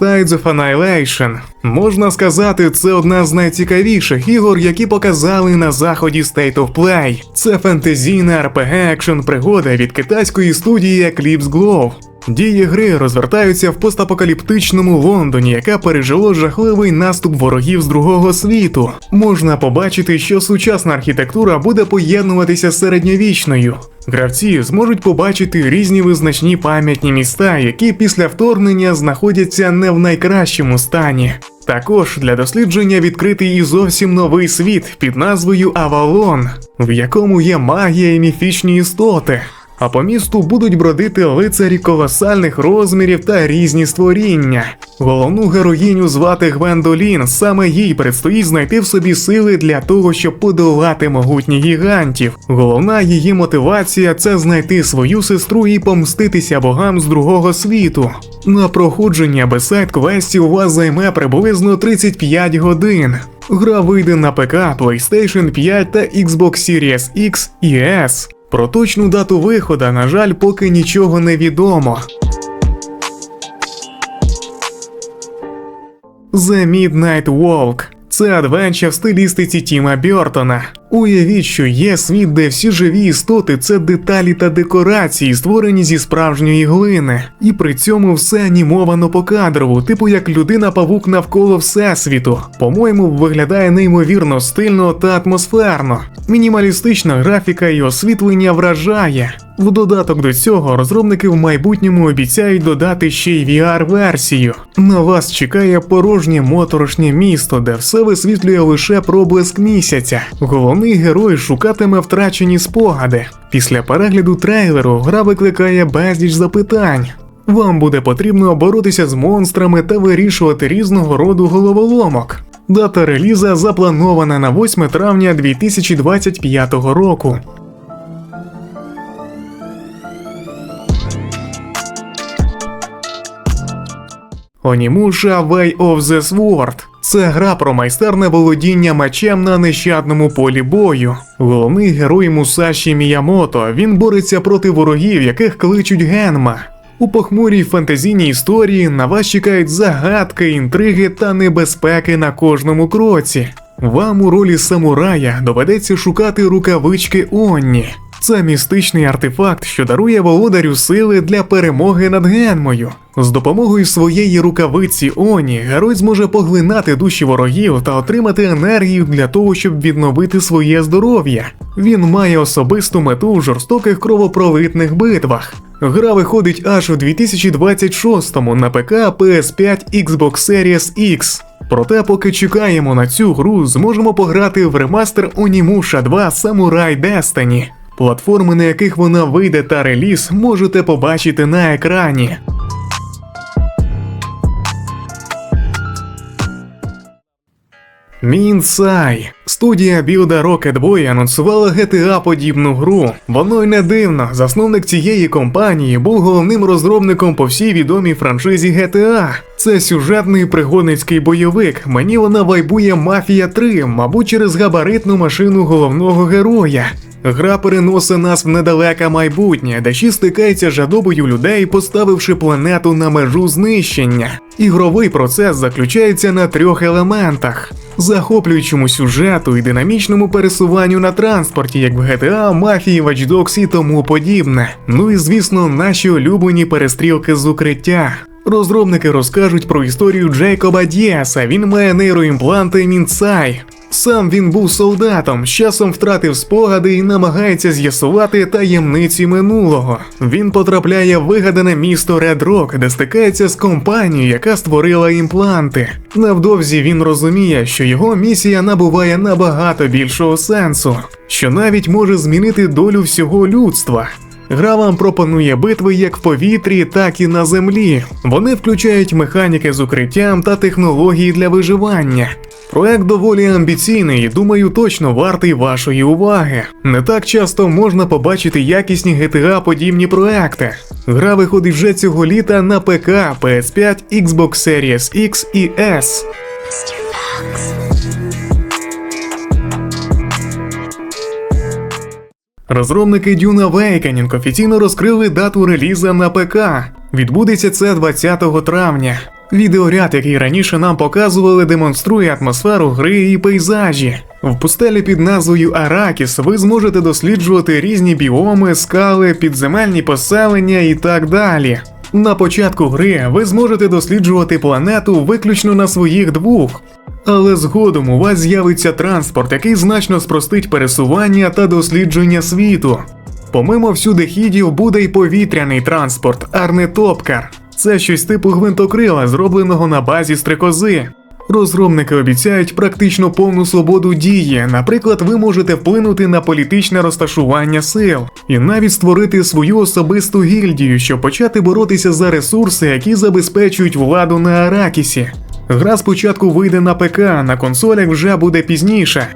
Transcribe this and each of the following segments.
Tides of Annihilation. Можна сказати, це одна з найцікавіших ігор, які показали на заході State of Play. Це фентезійна RPG екшн пригода від китайської студії Eclipse Glow. Дії гри розвертаються в постапокаліптичному Лондоні, яка пережило жахливий наступ ворогів з другого світу. Можна побачити, що сучасна архітектура буде поєднуватися з середньовічною. Гравці зможуть побачити різні визначні пам'ятні міста, які після вторгнення знаходяться не в найкращому стані. Також для дослідження відкритий і зовсім новий світ під назвою Авалон, в якому є магія і міфічні істоти. А по місту будуть бродити лицарі колосальних розмірів та різні створіння. Головну героїню звати Гвендолін, саме їй предстоїть знайти в собі сили для того, щоб подолати могутніх гігантів. Головна її мотивація це знайти свою сестру і помститися богам з другого світу. На проходження без сайт-квестів у вас займе приблизно 35 годин. Гра вийде на ПК, PlayStation 5 та Xbox Series X і S. Про точну дату виходу, на жаль, поки нічого не відомо. The Midnight Walk це адвенча в стилістиці Тіма Бьортона. Уявіть, що є світ, де всі живі істоти це деталі та декорації, створені зі справжньої глини, і при цьому все анімовано покадрово, типу як людина-павук навколо всесвіту. По-моєму, виглядає неймовірно стильно та атмосферно. Мінімалістична графіка і освітлення вражає. В додаток до цього розробники в майбутньому обіцяють додати ще й VR-версію. На вас чекає порожнє моторошнє місто, де все висвітлює лише проблиск місяця. Головний герой шукатиме втрачені спогади. Після перегляду трейлеру гра викликає безліч запитань. Вам буде потрібно боротися з монстрами та вирішувати різного роду головоломок. Дата реліза запланована на 8 травня 2025 року. Онімуша Way of the Sword це гра про майстерне володіння мечем на нещадному полі бою. Головний герой Мусаші Міямото. Він бореться проти ворогів, яких кличуть Генма. У похмурій фантазійній історії на вас чекають загадки, інтриги та небезпеки на кожному кроці. Вам у ролі самурая доведеться шукати рукавички Онні. Це містичний артефакт, що дарує володарю сили для перемоги над Генмою. З допомогою своєї рукавиці Оні герой зможе поглинати душі ворогів та отримати енергію для того, щоб відновити своє здоров'я. Він має особисту мету в жорстоких кровопролитних битвах. Гра виходить аж у 2026-му на ПК, PS5, Xbox Series X. Проте, поки чекаємо на цю гру, зможемо пограти в ремастер Onimusha 2 Samurai Destiny. Платформи, на яких вона вийде та реліз, можете побачити на екрані. Мінсай. Студія Build Rocket Boy анонсувала GTA подібну гру. Воно й не дивно. Засновник цієї компанії був головним розробником по всій відомій франшизі GTA. Це сюжетний пригодницький бойовик. Мені вона вайбує Мафія 3, мабуть, через габаритну машину головного героя. Гра переносить нас в недалеке майбутнє, де ще стикається жадобою людей, поставивши планету на межу знищення. Ігровий процес заключається на трьох елементах: захоплюючому сюжету і динамічному пересуванню на транспорті, як в GTA, мафії, Watch Dogs і тому подібне. Ну і звісно, наші улюблені перестрілки з укриття. Розробники розкажуть про історію Джейкоба Діаса. Він має нейроімпланти Мінцай. Сам він був солдатом, з часом втратив спогади і намагається з'ясувати таємниці минулого. Він потрапляє в вигадане місто Ред Рок, де стикається з компанією, яка створила імпланти. Невдовзі він розуміє, що його місія набуває набагато більшого сенсу, що навіть може змінити долю всього людства. Гра вам пропонує битви як в повітрі, так і на землі. Вони включають механіки з укриттям та технології для виживання. Проект доволі амбіційний і думаю, точно вартий вашої уваги. Не так часто можна побачити якісні GTA подібні проекти. Гра виходить вже цього літа на ПК, PS5, Xbox Series X і S. Розробники Dune Awakening офіційно розкрили дату реліза на ПК. Відбудеться це 20 травня. Відеоряд, який раніше нам показували, демонструє атмосферу гри і пейзажі. В пустелі під назвою Аракіс ви зможете досліджувати різні біоми, скали, підземельні поселення і так далі. На початку гри ви зможете досліджувати планету виключно на своїх двох. Але згодом у вас з'явиться транспорт, який значно спростить пересування та дослідження світу. Помимо всюди хідів буде й повітряний транспорт Арнетопкар. Це щось типу гвинтокрила, зробленого на базі стрекози. Розробники обіцяють практично повну свободу дії. Наприклад, ви можете вплинути на політичне розташування сил і навіть створити свою особисту гільдію, щоб почати боротися за ресурси, які забезпечують владу на Аракісі. Гра спочатку вийде на ПК, на консолях вже буде пізніше.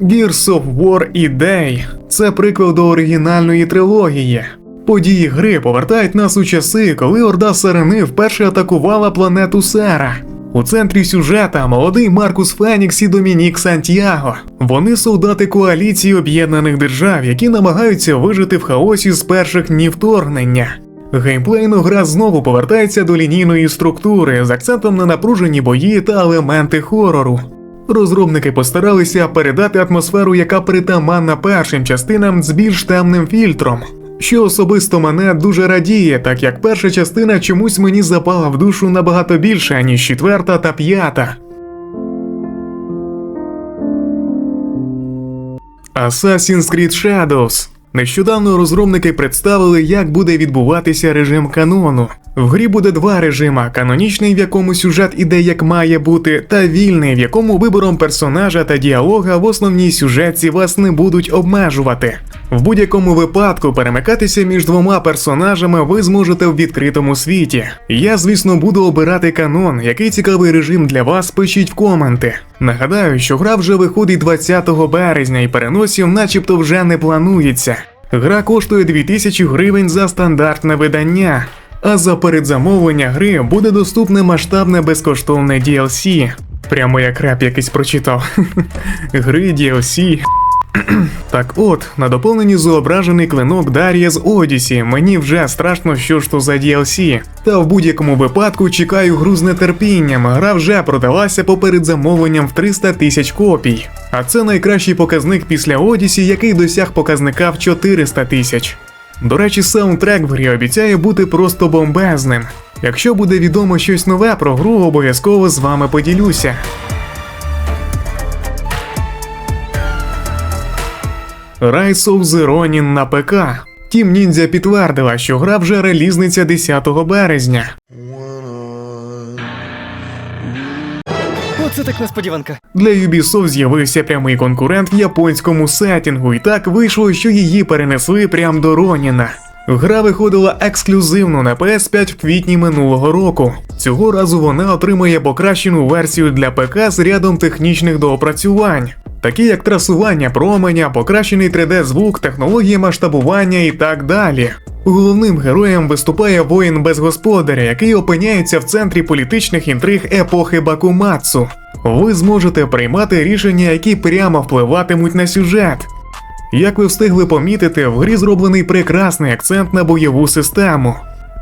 Gears of War і Day – це приквел до оригінальної трилогії. Події гри повертають нас у часи, коли Орда Сарени вперше атакувала планету Сера. У центрі сюжета молодий Маркус Фенікс і Домінік Сантьяго. Вони солдати коаліції об'єднаних держав, які намагаються вижити в хаосі з перших днів вторгнення. Геймплейно гра знову повертається до лінійної структури з акцентом на напружені бої та елементи хорору. Розробники постаралися передати атмосферу, яка притаманна першим частинам з більш темним фільтром, що особисто мене дуже радіє, так як перша частина чомусь мені запала в душу набагато більше, ніж четверта та п'ята. Assassin's Creed Shadows Нещодавно розробники представили, як буде відбуватися режим канону. В грі буде два режима: канонічний, в якому сюжет іде як має бути, та вільний, в якому вибором персонажа та діалога в основній сюжетці вас не будуть обмежувати. В будь-якому випадку перемикатися між двома персонажами ви зможете в відкритому світі. Я, звісно, буду обирати канон, який цікавий режим для вас, пишіть в коменти. Нагадаю, що гра вже виходить 20 березня і переносів начебто вже не планується. Гра коштує 2000 гривень за стандартне видання, а за передзамовлення гри буде доступне масштабне безкоштовне DLC. Прямо як реп якийсь прочитав. Гри DLC. Так от, на доповненні зображений клинок Дар'я з Одісі. Мені вже страшно, що ж то за DLC. Та в будь-якому випадку чекаю гру з нетерпінням. Гра вже продалася поперед замовленням в 300 тисяч копій. А це найкращий показник після Одісі, який досяг показника в 400 тисяч. До речі, саундтрек в грі обіцяє бути просто бомбезним. Якщо буде відомо щось нове про гру, обов'язково з вами поділюся. Rise of the Ronin на ПК. Тім Ніндзя підтвердила, що гра вже релізниця 10 березня. Оце так несподіванка. Для Ubisoft з'явився прямий конкурент в японському сеттінгу, і так вийшло, що її перенесли прямо до Роніна. Гра виходила ексклюзивно на PS5 в квітні минулого року. Цього разу вона отримає покращену версію для ПК з рядом технічних доопрацювань, такі як трасування променя, покращений 3D-звук, технології масштабування і так далі. Головним героєм виступає воїн без господаря, який опиняється в центрі політичних інтриг епохи Бакумацу. Ви зможете приймати рішення, які прямо впливатимуть на сюжет. Як ви встигли помітити, в грі зроблений прекрасний акцент на бойову систему.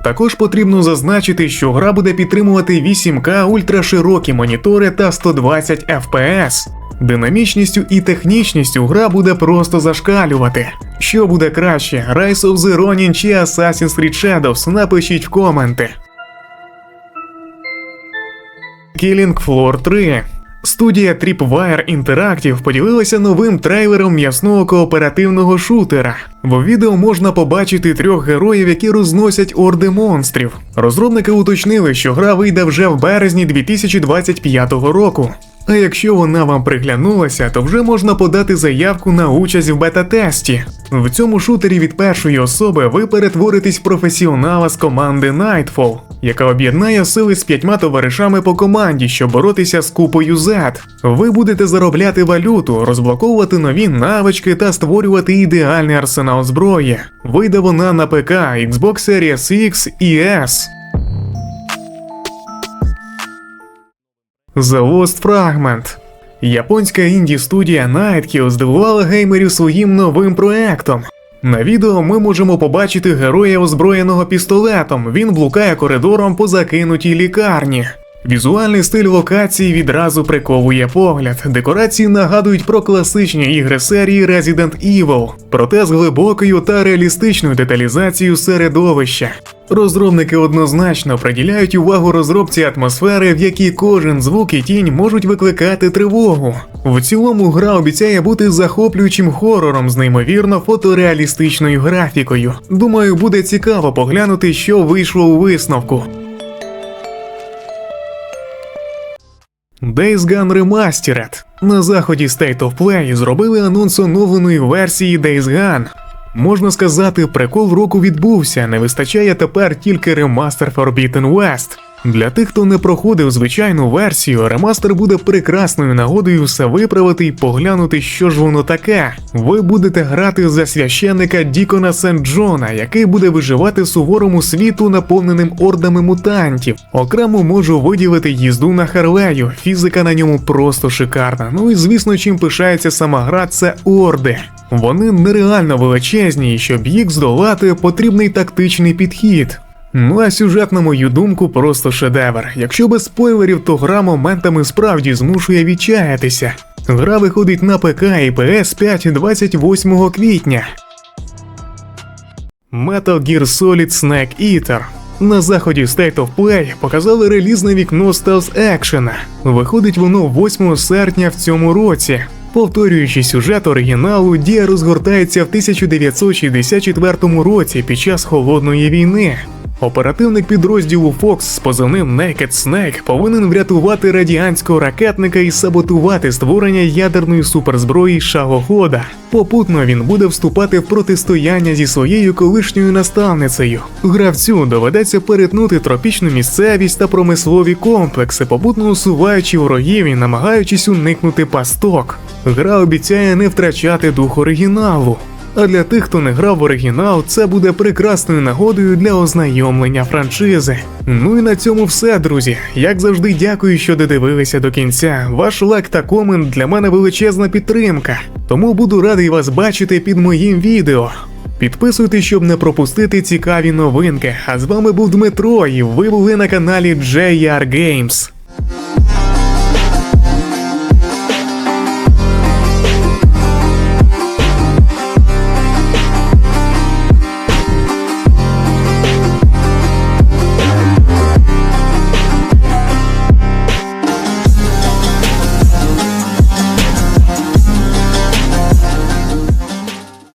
Також потрібно зазначити, що гра буде підтримувати 8К ультраширокі монітори та 120 FPS. Динамічністю і технічністю гра буде просто зашкалювати. Що буде краще, Rise of the Ronin чи Assassin's Creed Shadows, напишіть в коменти. Killing Floor 3 Студія Tripwire Interactive поділилася новим трейлером м'ясного кооперативного шутера. В відео можна побачити трьох героїв, які розносять орди монстрів. Розробники уточнили, що гра вийде вже в березні 2025 року. А якщо вона вам приглянулася, то вже можна подати заявку на участь в бета-тесті. В цьому шутері від першої особи ви перетворитесь в професіонала з команди Nightfall, яка об'єднає сили з п'ятьма товаришами по команді, щоб боротися з купою Z. Ви будете заробляти валюту, розблоковувати нові навички та створювати ідеальний арсенал зброї. Вийде вона на ПК, Xbox Series X і S. The Lost Fragment. Японська інді студія Nightkill здивувала геймерів своїм новим проектом. На відео ми можемо побачити героя озброєного пістолетом. Він блукає коридором по закинутій лікарні. Візуальний стиль локації відразу приковує погляд. Декорації нагадують про класичні ігри серії Resident Evil, проте з глибокою та реалістичною деталізацією середовища. Розробники однозначно приділяють увагу розробці атмосфери, в якій кожен звук і тінь можуть викликати тривогу. В цілому гра обіцяє бути захоплюючим хорором з неймовірно фотореалістичною графікою. Думаю, буде цікаво поглянути, що вийшло у висновку. Days Gone Remastered. На заході State of Play зробили анонс оновленої версії Days Gone. Можна сказати, прикол року відбувся, не вистачає тепер тільки ремастер Forbidden West. Для тих, хто не проходив звичайну версію, ремастер буде прекрасною нагодою все виправити і поглянути, що ж воно таке. Ви будете грати за священника Дікона Сент Джона, який буде виживати суворому світу, наповненим ордами мутантів. Окремо можу виділити їзду на Харлею. Фізика на ньому просто шикарна. Ну і звісно, чим пишається сама гра, це орди. Вони нереально величезні, і щоб їх здолати, потрібний тактичний підхід. Ну а сюжет, на мою думку, просто шедевр. Якщо без спойлерів, то гра моментами справді змушує відчаятися. Гра виходить на ПК і PS5 28 квітня. Metal Gear Solid Snake Eater. На заході State of Play показали релізне вікно Stealth Action. Виходить воно 8 серпня в цьому році. Повторюючи сюжет оригіналу, дія розгортається в 1964 році під час холодної війни. Оперативник підрозділу Fox з позивним Naked Snake повинен врятувати радіанського ракетника і саботувати створення ядерної суперзброї шагохода. Попутно він буде вступати в протистояння зі своєю колишньою наставницею. Гравцю доведеться перетнути тропічну місцевість та промислові комплекси, попутно усуваючи ворогів і намагаючись уникнути пасток. Гра обіцяє не втрачати дух оригіналу. А для тих, хто не грав в оригінал, це буде прекрасною нагодою для ознайомлення франшизи. Ну і на цьому все, друзі. Як завжди, дякую, що додивилися до кінця. Ваш лайк та комент для мене величезна підтримка. Тому буду радий вас бачити під моїм відео. Підписуйтесь, щоб не пропустити цікаві новинки. А з вами був Дмитро, і ви були на каналі JR Games.